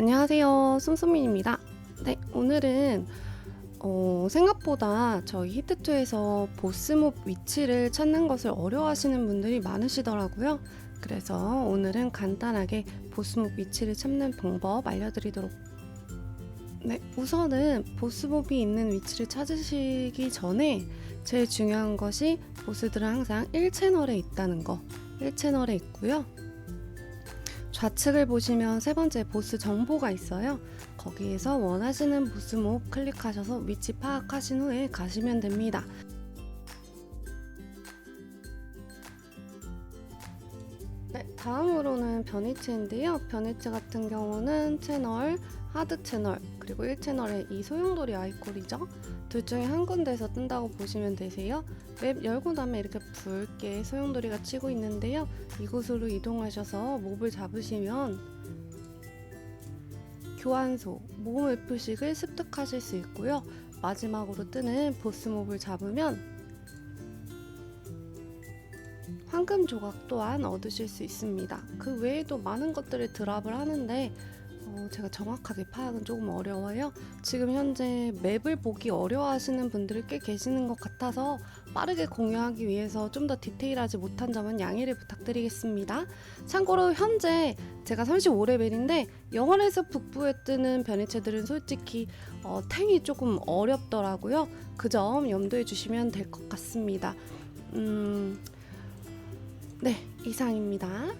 안녕하세요. 쏨쏨민입니다. 네, 오늘은 어, 생각보다 저희 히트2에서 보스몹 위치를 찾는 것을 어려워하시는 분들이 많으시더라고요. 그래서 오늘은 간단하게 보스몹 위치를 찾는 방법 알려드리도록 네, 우선은 보스몹이 있는 위치를 찾으시기 전에 제일 중요한 것이 보스들은 항상 1채널에 있다는 거 1채널에 있고요. 좌측을 보시면 세 번째 보스 정보가 있어요. 거기에서 원하시는 보스 몹 클릭하셔서 위치 파악하신 후에 가시면 됩니다. 네, 다음으로는 변이체인데요. 변이체 같은 경우는 채널, 하드 채널, 그리고 1채널의 이 소용돌이 아이콘이죠. 둘 중에 한 군데에서 뜬다고 보시면 되세요. 맵 열고 나면 이렇게 붉게 소용돌이가 치고 있는데요. 이곳으로 이동하셔서 몹을 잡으시면 교환소, 모험의 표식을 습득하실 수 있고요. 마지막으로 뜨는 보스 몹을 잡으면 황금 조각 또한 얻으실 수 있습니다. 그 외에도 많은 것들을 드랍을 하는데 어, 제가 정확하게 파악은 조금 어려워요. 지금 현재 맵을 보기 어려워하시는 분들이 꽤 계시는 것 같아서 빠르게 공유하기 위해서 좀 더 디테일하지 못한 점은 양해를 부탁드리겠습니다. 참고로 현재 제가 35레벨인데 영월에서 북부에 뜨는 변이체들은 솔직히 어, 탱이 조금 어렵더라고요. 그 점 염두해 주시면 될 것 같습니다. 음, 네, 이상입니다.